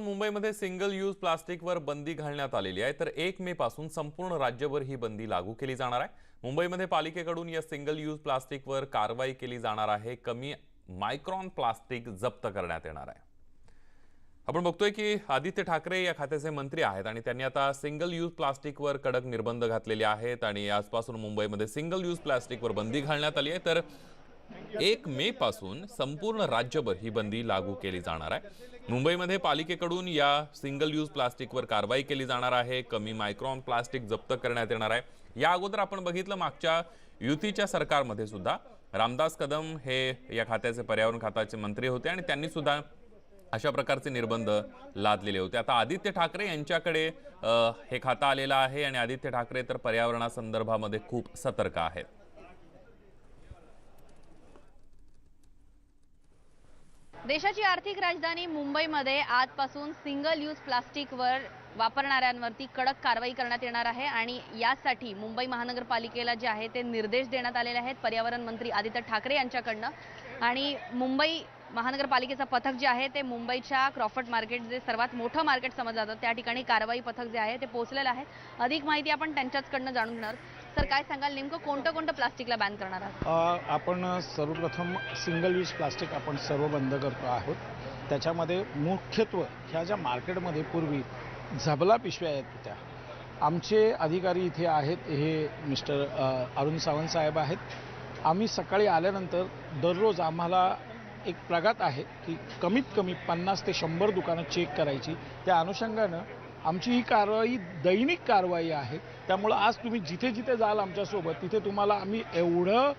मुंबईमध्ये single use प्लास्टिकवर बंदी घालण्यात आलेली आहे. तर एक मे पासून संपूर्ण राज्यभर ही बंदी लागू केली जाणार आहे. मुंबईमध्ये पालिकेकडून या सिंगल यूज प्लास्टिकवर कारवाई केली जाणार आहे. कमी मायक्रॉन प्लास्टिक जप्त करण्यात येणार आहे. आपण बघतोय की आदित्य ठाकरे या खात्याचे मंत्री आहेत आणि त्यांनी आता सिंगल यूज प्लास्टिकवर कडक निर्बंध घातलेले आहेत आणि आजपासून मुंबईमध्ये सिंगल यूज प्लास्टिकवर बंदी घालण्यात आली आहे. तर एक मे पासून संपूर्ण राज्यभर ही बंदी लागू केली जाणार आहे. मुंबईमध्ये पालिकेकडून या सिंगल यूज प्लास्टिकवर कारवाई केली जाणार आहे. कमी मायक्रॉन प्लास्टिक जप्त करण्यात येणार आहे. या अगोदर आपण बघितलं मागच्या युतीच्या सरकारमध्ये सुद्धा. रामदास कदम हे या खात्याचे पर्यावरण खात्याचे मंत्री होते आणि त्यांनी सुद्धा अशा प्रकारचे निर्बंध लादलेले होते. आता आदित्य ठाकरे यांच्याकडे हे खातं आलेलं आहे आणि आदित्य ठाकरे तर पर्यावरणासंदर्भामध्ये खूप सतर्क आहेत. देशाची आर्थिक राजधानी मुंबईमध्ये आजपासून सिंगल यूज प्लास्टिकवर वापरणाऱ्यांवरती कडक कारवाई करण्यात येणार आहे आणि यासाठी मुंबई महानगरपालिकेला जे आहे ते निर्देश देण्यात आलेले आहेत. पर्यावरण मंत्री आदित्य ठाकरे यांच्याकडनं. आणि मुंबई महानगरपालिकेचं पथक जे आहे ते मुंबईच्या क्रॉफर्ड मार्केट जे सर्वात मोठं मार्केट समजलं जातं. त्या ठिकाणी कारवाई पथक जे आहे ते पोहोचलेलं आहे. अधिक माहिती आपण त्यांच्याचकडनं जाणून घेणार. सर काय सांगाल? नेमकं कोणतं कोणतं प्लास्टिकला बॅन करणार आहात? आपण सर्वप्रथम सिंगल यूज प्लास्टिक आपण सर्व बंद करतो आहोत. त्याच्यामध्ये मुख्यत्व ह्या ज्या मार्केटमध्ये पूर्वी झबला पिशव्या येत होत्या. आमचे अधिकारी इथे आहेत. हे मिस्टर अरुण सावंत साहेब आहेत. आम्ही सकाळी आल्यानंतर दररोज आम्हाला एक प्रगत आहे की कमीत कमी पन्नास ते शंभर दुकानं चेक करायची. त्या अनुषंगानं आमची ही कारवाई दैनिक कारवाई आहे. त्यामुळं आज तुम्ही जिथे जिथे जाल आमच्यासोबत तिथे तुम्हाला आम्ही एवढं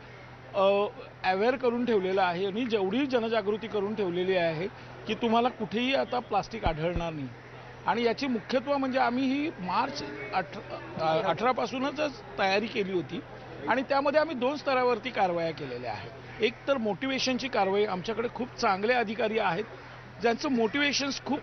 अवेअर करून ठेवलेलं आहे आणि जेवढी जनजागृती करून ठेवलेली आहे की तुम्हाला कुठेही आता प्लास्टिक आढळणार नाही. आणि याची मुख्यत्व म्हणजे आम्ही ही मार्च अठरा अठरापासूनच तयारी केली होती आणि त्यामध्ये आम्ही दोन स्तरावरती कारवाया केलेल्या आहेत. एक तर मोटिवेशनची कारवाई आमच्याकडे खूप चांगले अधिकारी आहेत ज्यांचं मोटिवेशन्स खूप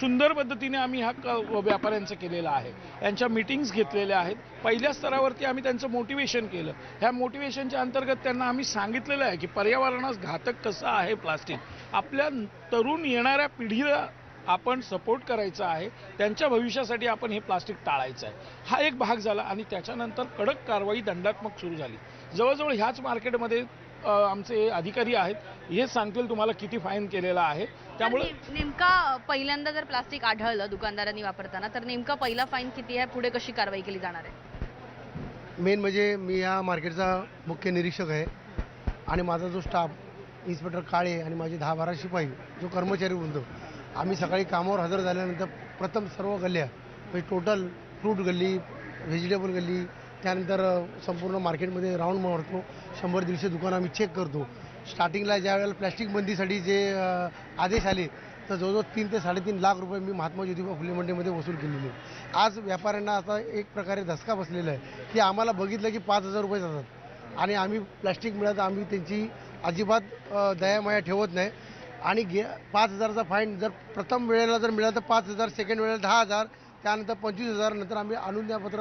सुंदर पद्धतीने आम्ही हा क- व्यापाऱ्यांचं केलेलं आहे. यांच्या मीटिंग्स घेतलेल्या आहेत. पहिल्या स्तरावरती आम्ही त्यांचं मोटिवेशन केलं. ह्या मोटिवेशनच्या अंतर्गत त्यांना आम्ही सांगितलेलं आहे की पर्यावरणास घातक कसं आहे प्लास्टिक आपल्या तरुण येणाऱ्या पिढीला आपण सपोर्ट करायचा आहे. त्यांच्या भविष्यासाठी आपण हे प्लास्टिक टाळायचं आहे. हा एक भाग झाला आणि त्याच्यानंतर कडक कारवाई दंडात्मक सुरू झाली. जवळजवळ ह्याच मार्केटमध्ये आमचे अधिकारी आहेत. हेच सांगतील तुम्हाला किती फाईन केलेला आहे. त्यामुळे नेमका पहिल्यांदा जर प्लास्टिक आढळलं दुकानदारांनी वापरताना तर नेमका पहिला फाईन किती आहे? पुढे कशी कारवाई केली जाणार आहे? मेन म्हणजे मी या मार्केटचा मुख्य निरीक्षक आहे. आणि माझा जो स्टाफ इन्स्पेक्टर काळे आणि माझे दहा बारा शिपाई जो कर्मचारी बोलतो आम्ही सकाळी कामावर हजर झाल्यानंतर प्रथम सर्व गल्ल्या म्हणजे टोटल फ्रूट गल्ली व्हेजिटेबल गल्ली त्यानंतर संपूर्ण मार्केटमध्ये राऊंड मारतो. शंभर दीडशे दुकानं आम्ही चेक करतो. स्टार्टिंगला ज्या वेळेला प्लॅस्टिक बंदीसाठी जे आदेश आले तर जवळजवळ तीन ते साडेतीन लाख रुपये मी महात्मा ज्योतिबा फुले मंडईमध्ये वसूल केलेले. आज व्यापाऱ्यांना आता एक प्रकारे धसका बसलेला आहे की आम्हाला बघितलं की पाच हजार रुपये जातात. आणि आम्ही प्लॅस्टिक मिळत आम्ही त्यांची अजिबात दयामाया ठेवत नाही. आणि गे पाच हजारचा फाईन जर प्रथम वेळेला जर मिळालं तर पाच हजार सेकंड वेळेला दहा हजार त्यानंतर पंचवीस हजार नंतर आम्ही अनुज्ञापत्र